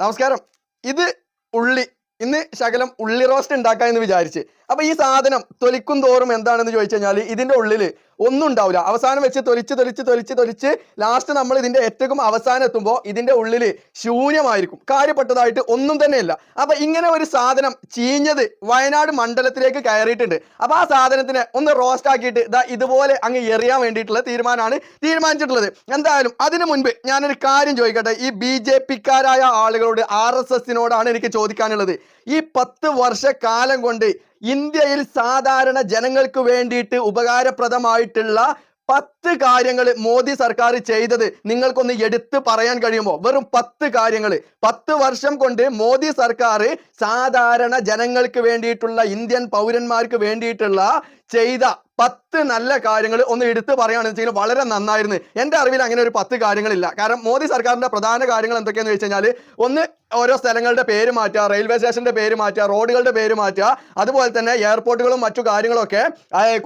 നമസ്കാരം. ഇത് ഉള്ളി. ഇന്ന് ശകലം ഉള്ളി റോസ്റ്റ് ഉണ്ടാക്കാം എന്ന് വിചാരിച്ച്. അപ്പൊ ഈ സാധനം തൊലിക്കും തോറും എന്താണെന്ന് ചോദിച്ചു കഴിഞ്ഞാൽ ഇതിന്റെ ഉള്ളിൽ ഒന്നും ഉണ്ടാവില്ല. അവസാനം വെച്ച് തൊലിച്ച് തൊലിച്ച് തൊലിച്ച് തൊലിച്ച് ലാസ്റ്റ് നമ്മൾ ഇതിന്റെ ഏറ്റവും അവസാനം എത്തുമ്പോൾ ഇതിന്റെ ഉള്ളിൽ ശൂന്യമായിരിക്കും. കാര്യപ്പെട്ടതായിട്ട് ഒന്നും തന്നെയില്ല. അപ്പൊ ഇങ്ങനെ ഒരു സാധനം ചീഞ്ഞത് വയനാട് മണ്ഡലത്തിലേക്ക് കയറിയിട്ടുണ്ട്. അപ്പൊ ആ സാധനത്തിനെ ഒന്ന് റോസ്റ്റ് ആക്കിയിട്ട് ഇതാ ഇതുപോലെ അങ്ങ് എറിയാൻ വേണ്ടിയിട്ടുള്ള തീരുമാനമാണ് തീരുമാനിച്ചിട്ടുള്ളത്. എന്തായാലും അതിനു മുൻപ് ഞാനൊരു കാര്യം ചോദിക്കട്ടെ? ഈ ബി ജെ പിക്കാരായ ആളുകളോട് ആർ എസ് എസിനോടാണ് എനിക്ക് ചോദിക്കാനുള്ളത്. ഈ പത്ത് വർഷക്കാലം കൊണ്ട് ഇന്ത്യയിൽ സാധാരണ ജനങ്ങൾക്ക് വേണ്ടിയിട്ട് ഉപകാരപ്രദമായിട്ടുള്ള പത്ത് കാര്യങ്ങൾ മോദി സർക്കാർ ചെയ്തത് നിങ്ങൾക്കൊന്ന് എടുത്തു പറയാൻ കഴിയുമോ? വെറും പത്ത് കാര്യങ്ങൾ. പത്ത് വർഷം കൊണ്ട് മോദി സർക്കാർ സാധാരണ ജനങ്ങൾക്ക് വേണ്ടിയിട്ടുള്ള ഇന്ത്യൻ പൗരന്മാർക്ക് വേണ്ടിയിട്ടുള്ള ചെയ്ത പത്ത് നല്ല കാര്യങ്ങൾ ഒന്ന് എടുത്തു പറയുകയാണെന്ന് വെച്ചാൽ വളരെ നന്നായിരുന്നു. എന്റെ അറിവിൽ അങ്ങനെ ഒരു പത്ത് കാര്യങ്ങളില്ല. കാരണം മോദി സർക്കാരിന്റെ പ്രധാന കാര്യങ്ങൾ എന്തൊക്കെയാണെന്ന് വെച്ച് കഴിഞ്ഞാൽ ഒന്ന് ഓരോ സ്ഥലങ്ങളുടെ പേര് മാറ്റുക റെയിൽവേ സ്റ്റേഷന്റെ പേര് മാറ്റുക റോഡുകളുടെ പേര് മാറ്റുക അതുപോലെ തന്നെ എയർപോർട്ടുകളും മറ്റു കാര്യങ്ങളൊക്കെ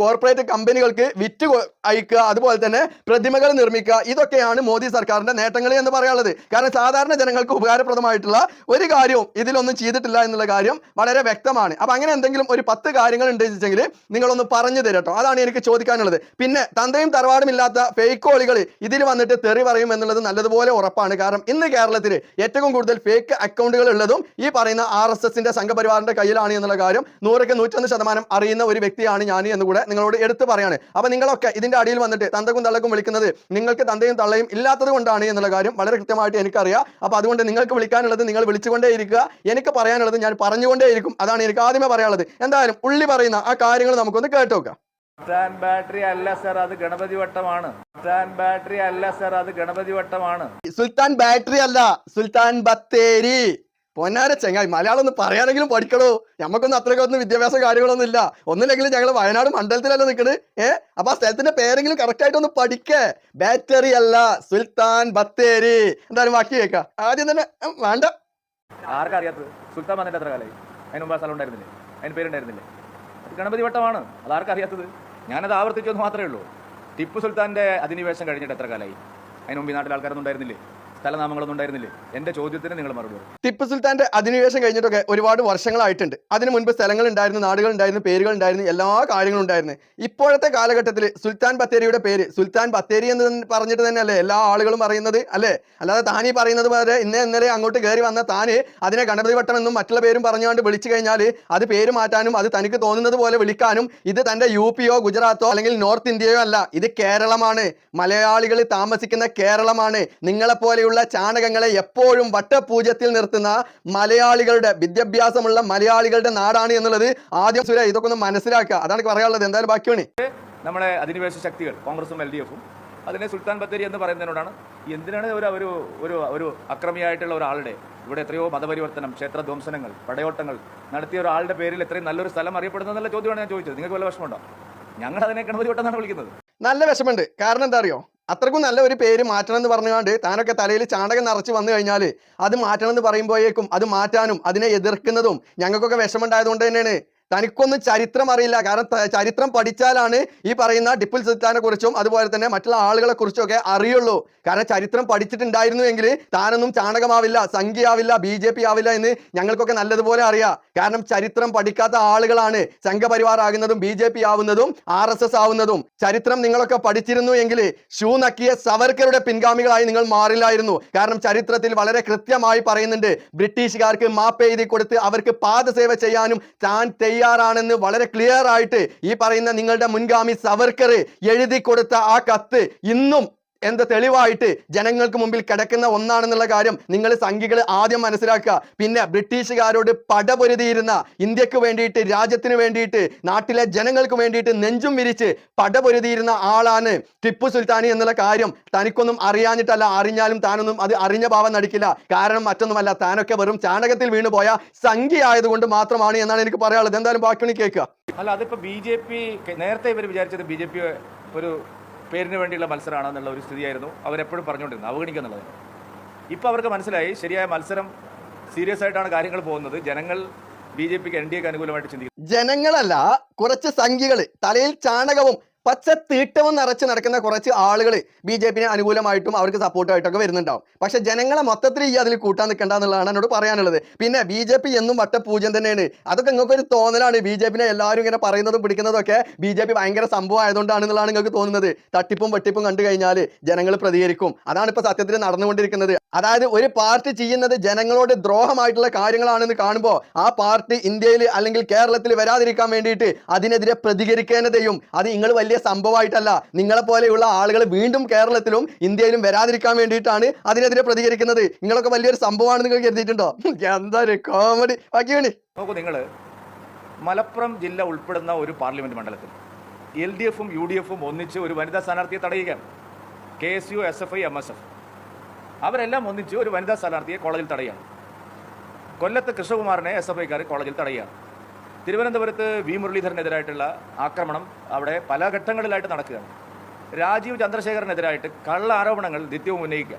കോർപ്പറേറ്റ് കമ്പനികൾക്ക് വിറ്റ് അയക്കുക അതുപോലെ തന്നെ പ്രതിമകൾ നിർമ്മിക്കുക ഇതൊക്കെയാണ് മോദി സർക്കാരിന്റെ നേട്ടങ്ങൾ എന്ന് പറയാനുള്ളത്. കാരണം സാധാരണ ജനങ്ങൾക്ക് ഉപകാരപ്രദമായിട്ടുള്ള ഒരു കാര്യവും ഇതിലൊന്നും ചെയ്തിട്ടില്ല എന്നുള്ള കാര്യം വളരെ വ്യക്തമാണ്. അപ്പം അങ്ങനെ എന്തെങ്കിലും ഒരു പത്ത് കാര്യങ്ങൾ ഉണ്ടെന്ന് വെച്ചെങ്കിൽ നിങ്ങളൊന്ന് പറഞ്ഞു തരട്ടോ അതാണ് എനിക്ക് ചോദിക്കാനുള്ളത്. പിന്നെ തന്തയും തറവാടും ഇല്ലാത്ത ഫേക്ക് കോളികൾ ഇതിൽ വന്നിട്ട് തെറി പറയും എന്നുള്ളത് നല്ലതുപോലെ ഉറപ്പാണ്. കാരണം ഇന്ന് കേരളത്തിൽ ഏറ്റവും കൂടുതൽ ഫേക്ക് അക്കൗണ്ടുകൾ ഉള്ളതും ഈ പറയുന്ന ആർ എസ് എസിന്റെ സംഘപരിവാറിന്റെ കയ്യിലാണ് എന്നുള്ള കാര്യം നൂറൊക്കെ നൂറ്റൊന്ന് ശതമാനം അറിയുന്ന ഒരു വ്യക്തിയാണ് ഞാൻ എന്ന് കൂടെ നിങ്ങളോട് എടുത്തു പറയാണ്. അപ്പൊ നിങ്ങളൊക്കെ ഇതിന്റെ അടിയിൽ വന്നിട്ട് തന്തക്കും തള്ളക്കും വിളിക്കുന്നത് നിങ്ങൾക്ക് തന്തയും തള്ളയും ഇല്ലാത്തത് കൊണ്ടാണ് എന്നുള്ള കാര്യം വളരെ കൃത്യമായിട്ട് എനിക്കറിയാം. അപ്പൊ അതുകൊണ്ട് നിങ്ങൾക്ക് വിളിക്കാനുള്ളത് നിങ്ങൾ വിളിച്ചുകൊണ്ടേ ഇരിക്കുക എനിക്ക് പറയാനുള്ളത് ഞാൻ പറഞ്ഞുകൊണ്ടേയിരിക്കും. അതാണ് എനിക്ക് ആദ്യമേ പറയാനുള്ളത്. എന്തായാലും ഉള്ളി പറയുന്ന ആ കാര്യങ്ങൾ നമുക്കൊന്ന് കേട്ടോക്കാം നോക്കാം. ബാറ്ററി അല്ല സർ അത് ഗണപതി വട്ടമാണ്. സുൽത്താൻ ബാറ്ററി അല്ല സർ അത് ഗണപതി വട്ടമാണ്. സുൽത്താൻ ബാറ്ററി അല്ല സുൽത്താൻ ബത്തേരി. പൊന്നാര ചെങ്ങായി മലയാളം ഒന്ന് പറയാനെങ്കിലും പഠിക്കണോ? നമുക്കൊന്നും അത്രയ്ക്കൊന്നും വിദ്യാഭ്യാസ കാര്യങ്ങളൊന്നും ഇല്ല. ഒന്നില്ലെങ്കിലും ഞങ്ങൾ വയനാട് മണ്ഡലത്തിലല്ലേ നിൽക്കണ് ഏ? അപ്പൊ ആ സ്ഥലത്തിന്റെ പേരെങ്കിലും കറക്റ്റ് ആയിട്ട് ഒന്ന് പഠിക്കേ. ബാറ്ററി അല്ല സുൽത്താൻ ബത്തേരി. എന്തായാലും ബാക്കി കേൾക്കാം. ആദ്യം തന്നെ വേണ്ട. ആർക്കറിയാത്തത്? സുൽത്താൻ വന്നിട്ട് എത്ര കാലമായി അതിന് മുമ്പ് സ്ഥലം ഉണ്ടായിരുന്നില്ലേ? അതിന് പേരുണ്ടായിരുന്നില്ലേ? ഗണപതി വട്ടമാണ് അത് ആർക്കാ അറിയാത്തത് ഞാനത് ആവർത്തിച്ചെന്ന് മാത്രമേ ഉള്ളൂ. ടിപ്പു സുൽത്താന്റെ അധിനിവേശം കഴിഞ്ഞിട്ട് എത്ര കാലമായി? അതിന് മുമ്പ് ഈ നാട്ടിൽ ആൾക്കാരൊന്നും ഉണ്ടായിരുന്നില്ലേ? നിങ്ങൾ മറുപടി ടിപ്പു സുൽത്താന്റെ അധിനിവേശം കഴിഞ്ഞിട്ടൊക്കെ ഒരുപാട് വർഷങ്ങളായിട്ടുണ്ട്. അതിനു മുൻപ് സ്ഥലങ്ങൾ ഉണ്ടായിരുന്നു നാടുകൾ ഉണ്ടായിരുന്നു പേരുകൾ ഉണ്ടായിരുന്നു എല്ലാ കാര്യങ്ങളും ഉണ്ടായിരുന്നു. ഇപ്പോഴത്തെ കാലഘട്ടത്തിൽ സുൽത്താൻ ബത്തേരിയുടെ പേര് സുൽത്താൻ ബത്തേരി എന്ന് പറഞ്ഞിട്ട് തന്നെ അല്ലേ എല്ലാ ആളുകളും പറയുന്നത് അല്ലേ? അല്ലാതെ താനീ പറയുന്നത് പോലെ ഇന്നേ ഇന്നലെ അങ്ങോട്ട് കയറി വന്ന താന് അതിനെ ഗണപതി വട്ടം എന്നും മറ്റുള്ള പേരും പറഞ്ഞുകൊണ്ട് വിളിച്ചു കഴിഞ്ഞാൽ അത് പേര് മാറ്റാനും അത് തനിക്ക് തോന്നുന്നത് പോലെ വിളിക്കാനും ഇത് തന്റെ യു പിയോ ഗുജറാത്തോ അല്ലെങ്കിൽ നോർത്ത് ഇന്ത്യയോ അല്ല. ഇത് കേരളമാണ്. മലയാളികൾ താമസിക്കുന്ന കേരളമാണ്. നിങ്ങളെപ്പോലെയുള്ള ചാണകങ്ങളെ എപ്പോഴും വട്ടപൂജ്യത്തിൽ നിർത്തുന്ന മലയാളികളുടെ വിദ്യാഭ്യാസമുള്ള മലയാളികളുടെ നാടാണ് എന്നുള്ളത് ആദ്യം സുര ഇതൊക്കെ ഒന്ന് മനസ്സിലാക്കുക. അതാണ് പറയാനുള്ളത്. എന്തായാലും ബാക്കിയാണ് നമ്മുടെ അധിനിവേശ ശക്തികൾ കോൺഗ്രസും എൽ ഡി എഫും. അതിനെ സുൽത്താൻ ബത്തേരി എന്ന് പറയുന്നതിനോടാണ്. എന്തിനാണ് ഒരു ഒരു ഒരു ഒരു അക്രമിയായിട്ടുള്ള ഒരാളുടെ ഇവിടെ എത്രയോ മതപരിവർത്തനം ക്ഷേത്രധ്വംസനങ്ങൾ പടയോട്ടങ്ങൾ നടത്തിയ ഒരാളുടെ പേരിൽ എത്രയും നല്ലൊരു സ്ഥലം അറിയപ്പെടുന്നതെന്നുള്ള ചോദ്യമാണ് ഞാൻ ചോദിച്ചത്. നിങ്ങൾക്ക് വല്ല വിഷമമുണ്ടോ? ഞങ്ങൾ അതിനെ ഗണപതി വട്ടം എന്നാണ് വിളിക്കുന്നത്. നല്ല വിഷമമുണ്ട്. കാരണം എന്താ അറിയോ? അത്രക്കും നല്ല ഒരു പേര് മാറ്റണം എന്ന് പറഞ്ഞുകൊണ്ട് താനൊക്കെ തലയിൽ ചാണകം നിറച്ച് വന്നു കഴിഞ്ഞാൽ അത് മാറ്റണം എന്ന് പറയുമ്പോഴേക്കും അത് മാറ്റാനും അതിനെ എതിർക്കുന്നതും ഞങ്ങൾക്കൊക്കെ വിഷമമുണ്ടായതുകൊണ്ട് തന്നെയാണ്. തനിക്കൊന്നും ചരിത്രം അറിയില്ല. കാരണം ചരിത്രം പഠിച്ചാലാണ് ഈ പറയുന്ന ടിപ്പുൽ സുൽത്താനെ കുറിച്ചും അതുപോലെ തന്നെ മറ്റുള്ള ആളുകളെ കുറിച്ചും ഒക്കെ അറിയുള്ളൂ. കാരണം ചരിത്രം പഠിച്ചിട്ടുണ്ടായിരുന്നുവെങ്കിൽ താനൊന്നും ചാണകമാവില്ല സംഖ്യയാവില്ല ബി ജെ പി ആവില്ല എന്ന് ഞങ്ങൾക്കൊക്കെ നല്ലതുപോലെ അറിയാം. കാരണം ചരിത്രം പഠിക്കാത്ത ആളുകളാണ് സംഘപരിവാർ ആകുന്നതും ബി ജെ പി ആവുന്നതും ആർ എസ് എസ് ആവുന്നതും. ചരിത്രം നിങ്ങളൊക്കെ പഠിച്ചിരുന്നു എങ്കിൽ ഷൂ നക്കിയ സവർക്കറുടെ പിൻഗാമികളായി നിങ്ങൾ മാറില്ലായിരുന്നു. കാരണം ചരിത്രത്തിൽ വളരെ കൃത്യമായി പറയുന്നുണ്ട് ബ്രിട്ടീഷുകാർക്ക് മാപ്പ് എഴുതി കൊടുത്ത് അവർക്ക് പാദസേവ ചെയ്യാനും താൻ തയ്യാറാണെന്ന് വളരെ ക്ലിയർ ആയിട്ട് ഈ പറയുന്ന നിങ്ങളുടെ മുൻഗാമി സവർക്കർ എഴുതി കൊടുത്ത ആ കത്ത് ഇന്നും എന്ത് തെളിവായിട്ട് ജനങ്ങൾക്ക് മുമ്പിൽ കിടക്കുന്ന ഒന്നാണെന്നുള്ള കാര്യം നിങ്ങൾ സംഖ്യകൾ ആദ്യം മനസ്സിലാക്കുക. പിന്നെ ബ്രിട്ടീഷുകാരോട് പടപൊരുതിയിരുന്ന ഇന്ത്യയ്ക്ക് വേണ്ടിയിട്ട് രാജ്യത്തിന് വേണ്ടിയിട്ട് നാട്ടിലെ ജനങ്ങൾക്ക് വേണ്ടിയിട്ട് നെഞ്ചും വിരിച്ച് പടപൊരുതിയിരുന്ന ആളാണ് ടിപ്പു സുൽത്താനി എന്നുള്ള കാര്യം തനിക്കൊന്നും അറിയാഞ്ഞിട്ടല്ല അറിഞ്ഞാലും താനൊന്നും അത് അറിഞ്ഞ ഭാവം നടിക്കില്ല. കാരണം മറ്റൊന്നുമല്ല താനൊക്കെ വെറും ചാണകത്തിൽ വീണുപോയ സംഖ്യ ആയതുകൊണ്ട് മാത്രമാണ് എന്നാണ് എനിക്ക് പറയാനുള്ളത്. എന്തായാലും ബാക്കി കേൾക്കുക. അല്ല അതിപ്പോ ബി ജെ പി നേരത്തെ ഇവർ വിചാരിച്ചത് ബി ജെ പി ഒരു പേരിന് വേണ്ടിയുള്ള മത്സരമാണെന്നുള്ള ഒരു സ്ഥിതിയായിരുന്നു. അവരെപ്പോഴും പറഞ്ഞുകൊണ്ടിരുന്നത് അവഗണിക്കുക എന്നുള്ളത് ഇപ്പോൾ അവർക്ക് മനസ്സിലായി ശരിയായ മത്സരം സീരിയസ് ആയിട്ടാണ് കാര്യങ്ങൾ പോകുന്നത്. ജനങ്ങൾ ബി ജെ പിക്ക് എൻ ഡി എക്ക് അനുകൂലമായിട്ട് ചിന്തിക്കും ജനങ്ങളല്ല കുറച്ച് സംഖ്യകൾ തലയിൽ ചാണകവും പച്ച തീട്ടവും നിറച്ച് നടക്കുന്ന കുറച്ച് ആളുകൾ ബി ജെ പിന് അനുകൂലമായിട്ടും അവർക്ക് സപ്പോർട്ടായിട്ടൊക്കെ വരുന്നുണ്ടാവും. പക്ഷെ ജനങ്ങളെ മൊത്തത്തിൽ ഈ അതിൽ കൂട്ടാൻ നിൽക്കേണ്ട എന്നുള്ളതാണ് എന്നോട് പറയാനുള്ളത്. പിന്നെ ബി ജെ പി എന്നും വട്ടപൂജ്യം തന്നെയാണ്. അതൊക്കെ നിങ്ങൾക്ക് ഒരു തോന്നലാണ്. ബി ജെ പിനെ എല്ലാവരും ഇങ്ങനെ പറയുന്നതും പിടിക്കുന്നതും ഒക്കെ ബി ജെ പി ഭയങ്കര സംഭവം ആയതുകൊണ്ടാണെന്നുള്ളതാണ് നിങ്ങൾക്ക് തോന്നുന്നത്. തട്ടിപ്പും വെട്ടിപ്പും കണ്ടു കഴിഞ്ഞാൽ ജനങ്ങൾ പ്രതികരിക്കും. അതാണ് ഇപ്പോൾ സത്യത്തിൽ നടന്നുകൊണ്ടിരിക്കുന്നത്. അതായത് ഒരു പാർട്ടി ചെയ്യുന്നത് ജനങ്ങളോട് ദ്രോഹമായിട്ടുള്ള കാര്യങ്ങളാണെന്ന് കാണുമ്പോൾ ആ പാർട്ടി ഇന്ത്യയിൽ അല്ലെങ്കിൽ കേരളത്തിൽ വരാതിരിക്കാൻ വേണ്ടിയിട്ട് അതിനെതിരെ പ്രതികരിക്കേണ്ടതെയും അത് നിങ്ങൾ വലിയ സംഭവമായിട്ടല്ല. നിങ്ങളെ പോലെയുള്ള ആളുകൾ വീണ്ടും കേരളത്തിലും ഇന്ത്യയിലും വരാതിരിക്കാൻ വേണ്ടിയിട്ടാണ് അതിനെതിരെ പ്രതികരിക്കുന്നത്. നിങ്ങളൊക്കെ വലിയൊരു സംഭവമാണ് നിങ്ങൾ കരുതിയിട്ടുണ്ടോ? എന്താ കോമഡി ബാക്കി വേണി. നോക്കൂ നിങ്ങൾ മലപ്പുറം ജില്ല ഉൾപ്പെടുന്ന ഒരു പാർലമെന്റ് മണ്ഡലത്തിൽ എൽ ഡി എഫും യു ഡി എഫും ഒന്നിച്ച് ഒരു വനിതാ സ്ഥാനാർത്ഥിയെ തടയുകയാണ്. K S U S F I M S F. അവരെല്ലാം ഒന്നിച്ച് ഒരു വനിതാ സ്ഥാനാർത്ഥിയെ കോളേജിൽ തടയുകയാണ്. കൊല്ലത്ത് കൃഷ്ണകുമാറിനെ എസ് എഫ് ഐക്കാർ കോളേജിൽ തടയുകയാണ്. തിരുവനന്തപുരത്ത് വി മുരളീധരനെതിരായിട്ടുള്ള ആക്രമണം അവിടെ പല ഘട്ടങ്ങളിലായിട്ട് നടക്കുകയാണ്. രാജീവ് ചന്ദ്രശേഖരനെതിരായിട്ട് കള്ള ആരോപണങ്ങൾ നിത്യവും ഉന്നയിക്കുക.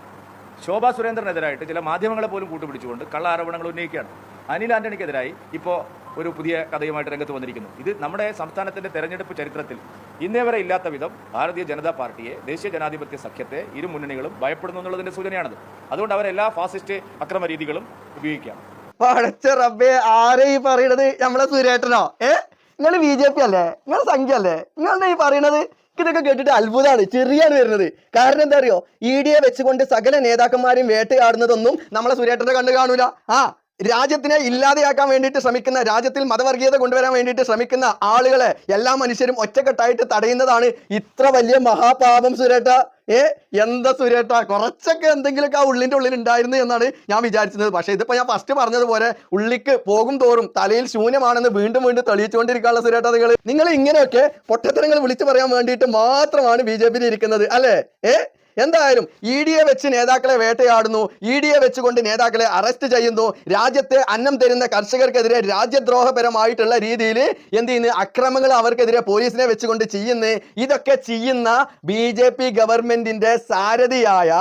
ശോഭാ സുരേന്ദ്രനെതിരായിട്ട് ചില മാധ്യമങ്ങളെ പോലും കൂട്ടുപിടിച്ചുകൊണ്ട് കള്ള ആരോപണങ്ങൾ ഉന്നയിക്കുകയാണ്. അനിൽ ആന്റണിക്കെതിരായി ഇപ്പോൾ ഒരു പുതിയ കഥയുമായിട്ട് രംഗത്ത് വന്നിരിക്കുന്നു. ഇത് നമ്മുടെ സംസ്ഥാനത്തിന്റെ തെരഞ്ഞെടുപ്പ് ചരിത്രത്തിൽ ഇന്നേ വരെ ഇല്ലാത്ത വിധം ഭാരതീയ ജനതാ പാർട്ടിയെ ദേശീയ ജനാധിപത്യ സഖ്യത്തെ ഇരു മുന്നണികളും ഭയപ്പെടുന്നു എന്നുള്ളതിന്റെ സൂചനയാണത്. അതുകൊണ്ട് അവരെല്ലാ ഫാസിസ്റ്റ് അക്രമരീതികളും ഉപയോഗിക്കുകയാണ്. പടച്ച റബ്ബേ ആരെ ഈ പറയണത്? നമ്മളെ സുരേട്ടനോ? ഏ? നിങ്ങൾ ബി ജെ പി അല്ലേ? നിങ്ങൾ സംഖ്യ അല്ലേ? നിങ്ങളുടെ ഈ പറയണത്? ഇതൊക്കെ കേട്ടിട്ട് അത്ഭുതമാണ് ചെറിയാണ് വരുന്നത്. കാരണം എന്താ അറിയോ? ഇ ഡിയെ വെച്ചുകൊണ്ട് സകല നേതാക്കന്മാരും വേട്ടയാടുന്നതൊന്നും നമ്മളെ സുരേട്ടന്റെ കണ്ണ് കാണൂല. ആ രാജ്യത്തിനെ ഇല്ലാതെയാക്കാൻ വേണ്ടിയിട്ട് ശ്രമിക്കുന്ന രാജ്യത്തിൽ മതവർഗീയത കൊണ്ടുവരാൻ വേണ്ടിയിട്ട് ശ്രമിക്കുന്ന ആളുകളെ എല്ലാ മനുഷ്യരും ഒറ്റക്കെട്ടായിട്ട് തടയുന്നതാണ് ഇത്ര വലിയ മഹാപാപം സുരേട്ട. ഏ എന്താ സുരേട്ട? കുറച്ചൊക്കെ എന്തെങ്കിലുമൊക്കെ ആ ഉള്ളിന്റെ ഉള്ളിൽ ഉണ്ടായിരുന്നു എന്നാണ് ഞാൻ വിചാരിച്ചത്. പക്ഷേ ഇതിപ്പോൾ ഞാൻ ഫസ്റ്റ് പറഞ്ഞതുപോലെ ഉള്ളിക്ക് പോകും തോറും തലയിൽ ശൂന്യമാണെന്ന് വീണ്ടും വീണ്ടും തെളിയിച്ചുകൊണ്ടിരിക്കാനുള്ള സുരേട്ട നിങ്ങൾ. നിങ്ങൾ ഇങ്ങനെയൊക്കെ പൊട്ടത്തരങ്ങൾ വിളിച്ചു പറയാൻ വേണ്ടിയിട്ട് മാത്രമാണ് ബി ജെ പിയിൽ ഇരിക്കുന്നത് അല്ലേ? ഏ എന്തായാലും ഇ ഡിയെ വെച്ച് നേതാക്കളെ വേട്ടയാടുന്നു. ഇ ഡിയെ വെച്ചുകൊണ്ട് നേതാക്കളെ അറസ്റ്റ് ചെയ്യുന്നു. രാജ്യത്തെ അന്നം തരുന്ന കർഷകർക്കെതിരെ രാജ്യദ്രോഹപരമായിട്ടുള്ള രീതിയിൽ എന്ത് ചെയ്യുന്നു? അക്രമങ്ങൾ അവർക്കെതിരെ പോലീസിനെ വെച്ചുകൊണ്ട് ചെയ്യുന്നു. ഇതൊക്കെ ചെയ്യുന്ന ബി ജെ പി ഗവൺമെന്റിന്റെ സാരഥിയായ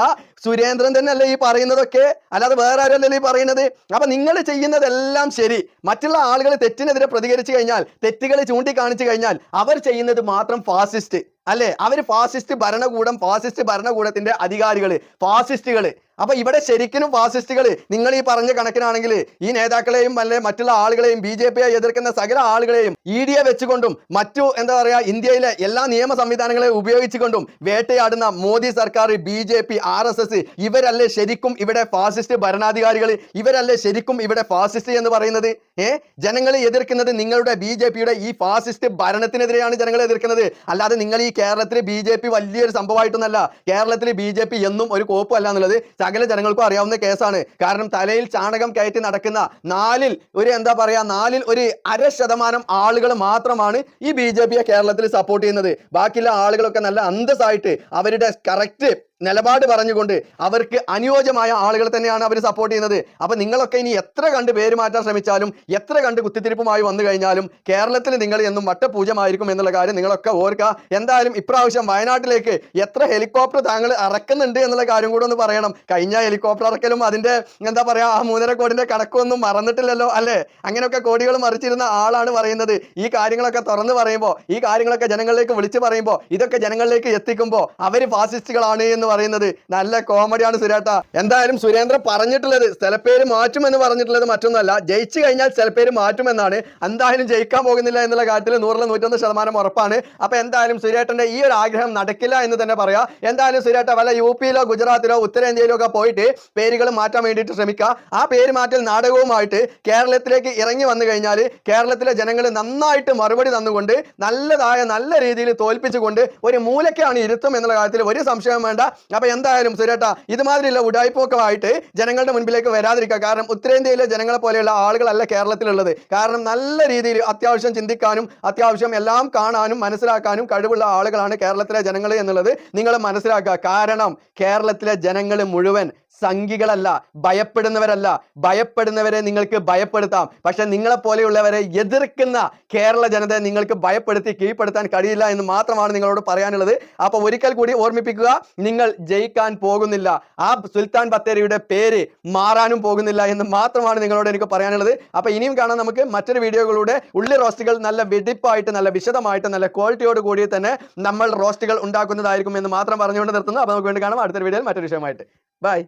സുരേന്ദ്രൻ തന്നെയല്ലേ ഈ പറയുന്നതൊക്കെ? അല്ലാതെ വേറെ ആരല്ലല്ലോ ഈ പറയുന്നത്? അപ്പൊ നിങ്ങൾ ചെയ്യുന്നതെല്ലാം ശരി. മറ്റുള്ള ആളുകൾ തെറ്റിനെതിരെ പ്രതികരിച്ചു കഴിഞ്ഞാൽ തെറ്റുകൾ ചൂണ്ടിക്കാണിച്ചു കഴിഞ്ഞാൽ അവർ ചെയ്യുന്നത് മാത്രം ഫാസിസ്റ്റ് അല്ലേ? അവർ ഫാസിസ്റ്റ് ഭരണകൂടം ഫാസിസ്റ്റ് ഭരണകൂടത്തിന്റെ അധികാരികൾ ഫാസിസ്റ്റുകൾ അപ്പൊ ഇവിടെ ശരിക്കും ഫാസിസ്റ്റുകൾ നിങ്ങൾ ഈ പറഞ്ഞ കണക്കിനാണെങ്കിൽ ഈ നേതാക്കളെയും അല്ലെ മറ്റുള്ള ആളുകളെയും ബി ജെ പിയെ എതിർക്കുന്ന സകല ആളുകളെയും ഇ ഡിയെ വെച്ചുകൊണ്ടും മറ്റു എന്താ പറയാ ഇന്ത്യയിലെ എല്ലാ നിയമ സംവിധാനങ്ങളെയും ഉപയോഗിച്ചുകൊണ്ടും വേട്ടയാടുന്ന മോദി സർക്കാർ B J P R S S ഇവരല്ലേ ശരിക്കും ഇവിടെ ഫാസിസ്റ്റ് ഭരണാധികാരികൾ ഇവരല്ലേ ശരിക്കും ഇവിടെ ഫാസിസ്റ്റ് എന്ന് പറയുന്നത്? ഏ? ജനങ്ങളെ എതിർക്കുന്നത് നിങ്ങളുടെ ബി ജെ പിയുടെ ഈ ഫാസിസ്റ്റ് ഭരണത്തിനെതിരെയാണ് ജനങ്ങളെ എതിർക്കുന്നത്. അല്ലാതെ നിങ്ങൾ ഈ കേരളത്തിൽ ബി ജെ പി വലിയൊരു സംഭവമായിട്ടൊന്നല്ല. കേരളത്തിൽ ബി ജെ പി എന്നും ഒരു കോപ്പല്ല എന്നുള്ളത് സകല ജനങ്ങൾക്കും അറിയാവുന്ന കേസാണ്. കാരണം തലയിൽ ചാണകം കയറ്റി നടക്കുന്ന നാലിൽ ഒരു എന്താ പറയാ നാലിൽ ഒരു അര ശതമാനം ആളുകൾ മാത്രമാണ് ഈ ബി കേരളത്തിൽ സപ്പോർട്ട് ചെയ്യുന്നത്. ബാക്കിയുള്ള ആളുകളൊക്കെ നല്ല അന്തസ്സായിട്ട് അവരുടെ കറക്റ്റ് നിലപാട് പറഞ്ഞുകൊണ്ട് അവർക്ക് അനുയോജ്യമായ ആളുകൾ തന്നെയാണ് അവർ സപ്പോർട്ട് ചെയ്യുന്നത്. അപ്പം നിങ്ങളൊക്കെ ഇനി എത്ര കണ്ട് പേര് മാറ്റാൻ ശ്രമിച്ചാലും എത്ര കണ്ട് കുത്തിത്തിരിപ്പുമായി വന്നു കഴിഞ്ഞാലും കേരളത്തിൽ നിങ്ങൾ എന്നും വട്ടപൂജമായിരിക്കും എന്നുള്ള കാര്യം നിങ്ങളൊക്കെ ഓർക്കുക. എന്തായാലും ഇപ്രാവശ്യം വയനാട്ടിലേക്ക് എത്ര ഹെലികോപ്റ്റർ താങ്കൾ ഇറക്കുന്നുണ്ട് എന്നുള്ള കാര്യം കൂടെ ഒന്ന് പറയണം. കഴിഞ്ഞ ഹെലികോപ്റ്റർ ഇറക്കലും അതിന്റെ എന്താ പറയുക ആ മൂന്നര കോടിന്റെ കണക്കൊന്നും മറന്നിട്ടില്ലല്ലോ അല്ലേ? അങ്ങനെയൊക്കെ കോടികൾ മറിച്ചിരുന്ന ആളാണ് പറയുന്നത്. ഈ കാര്യങ്ങളൊക്കെ തുറന്ന് പറയുമ്പോൾ ഈ കാര്യങ്ങളൊക്കെ ജനങ്ങളിലേക്ക് വിളിച്ച് പറയുമ്പോൾ ഇതൊക്കെ ജനങ്ങളിലേക്ക് എത്തിക്കുമ്പോൾ അവർ ഫാസിസ്റ്റുകളാണ് എന്ന് പറയുന്നത് നല്ല കോമഡിയാണ് സുരേട്ട. എന്തായാലും സുരേന്ദ്രൻ പറഞ്ഞിട്ടുള്ളത് സ്ഥലപ്പേര് മാറ്റുമെന്ന് പറഞ്ഞിട്ടുള്ളത് മറ്റൊന്നല്ല ജയിച്ചു കഴിഞ്ഞാൽ സ്ഥലപ്പേര് മാറ്റുമെന്നാണ്. എന്തായാലും ജയിക്കാൻ പോകുന്നില്ല എന്നുള്ള കാര്യത്തിൽ നൂറിൽ നൂറ്റൊന്ന് ശതമാനം ഉറപ്പാണ്. അപ്പൊ എന്തായാലും സുരേട്ടന്റെ ഈ ഒരു ആഗ്രഹം നടക്കില്ല എന്ന് തന്നെ പറയാം. എന്തായാലും സുരേട്ട വല്ല യു പിയിലോ ഗുജറാത്തിലോ ഉത്തരേന്ത്യയിലോ ഒക്കെ പോയിട്ട് പേരുകൾ മാറ്റാൻ വേണ്ടിയിട്ട് ശ്രമിക്കുക ആ പേര് മാറ്റൽ നാടകവുമായിട്ട് കേരളത്തിലേക്ക് ഇറങ്ങി വന്നു കഴിഞ്ഞാൽ കേരളത്തിലെ ജനങ്ങൾ നന്നായിട്ട് മറുപടി തന്നുകൊണ്ട് നല്ലതായ നല്ല രീതിയിൽ തോൽപ്പിച്ചുകൊണ്ട് ഒരു മൂലക്കാണ് ഇരുത്തും എന്നുള്ള കാര്യത്തിൽ ഒരു സംശയം വേണ്ട. അപ്പൊ എന്തായാലും സുരേട്ട ഇതുമാതിരിയുള്ള ഉടായ്പൊക്കെ ആയിട്ട് ജനങ്ങളുടെ മുൻപിലേക്ക് വരാതിരിക്കുക. കാരണം ഉത്തരേന്ത്യയിലെ ജനങ്ങളെ പോലെയുള്ള ആളുകളല്ല കേരളത്തിലുള്ളത്. കാരണം നല്ല രീതിയിൽ അത്യാവശ്യം ചിന്തിക്കാനും അത്യാവശ്യം എല്ലാം കാണാനും മനസ്സിലാക്കാനും കഴിവുള്ള ആളുകളാണ് കേരളത്തിലെ ജനങ്ങൾ എന്നുള്ളത് നിങ്ങൾ മനസ്സിലാക്കുക. കാരണം കേരളത്തിലെ ജനങ്ങൾ മുഴുവൻ സംഘികളല്ല ഭയപ്പെടുന്നവരല്ല. ഭയപ്പെടുന്നവരെ നിങ്ങൾക്ക് ഭയപ്പെടുത്താം. പക്ഷെ നിങ്ങളെ പോലെയുള്ളവരെ എതിർക്കുന്ന കേരള ജനതയെ നിങ്ങൾക്ക് ഭയപ്പെടുത്തി കീഴ്പ്പെടുത്താൻ കഴിയില്ല എന്ന് മാത്രമാണ് നിങ്ങളോട് പറയാനുള്ളത്. അപ്പൊ ഒരിക്കൽ കൂടി ഓർമ്മിപ്പിക്കുക നിങ്ങൾ ജയിക്കാൻ പോകുന്നില്ല. ആ സുൽത്താൻ ബത്തേരിയുടെ പേര് മാറാനും പോകുന്നില്ല എന്ന് മാത്രമാണ് നിങ്ങളോട് എനിക്ക് പറയാനുള്ളത്. അപ്പൊ ഇനിയും കാണാം നമുക്ക് മറ്റൊരു വീഡിയോകളുടെ ഉള്ളി റോസ്റ്റുകൾ നല്ല വെടിപ്പായിട്ട് നല്ല വിശദമായിട്ട് നല്ല ക്വാളിറ്റിയോട് കൂടി തന്നെ നമ്മൾ റോസ്റ്റുകൾ ഉണ്ടാക്കുന്നതായിരിക്കും എന്ന് മാത്രം പറഞ്ഞുകൊണ്ട് നിർത്തുന്നു. അപ്പൊ നമുക്ക് വേണ്ടി കാണാം അടുത്തൊരു വീഡിയോയിൽ മറ്റൊരു വിഷയമായിട്ട് ബൈ.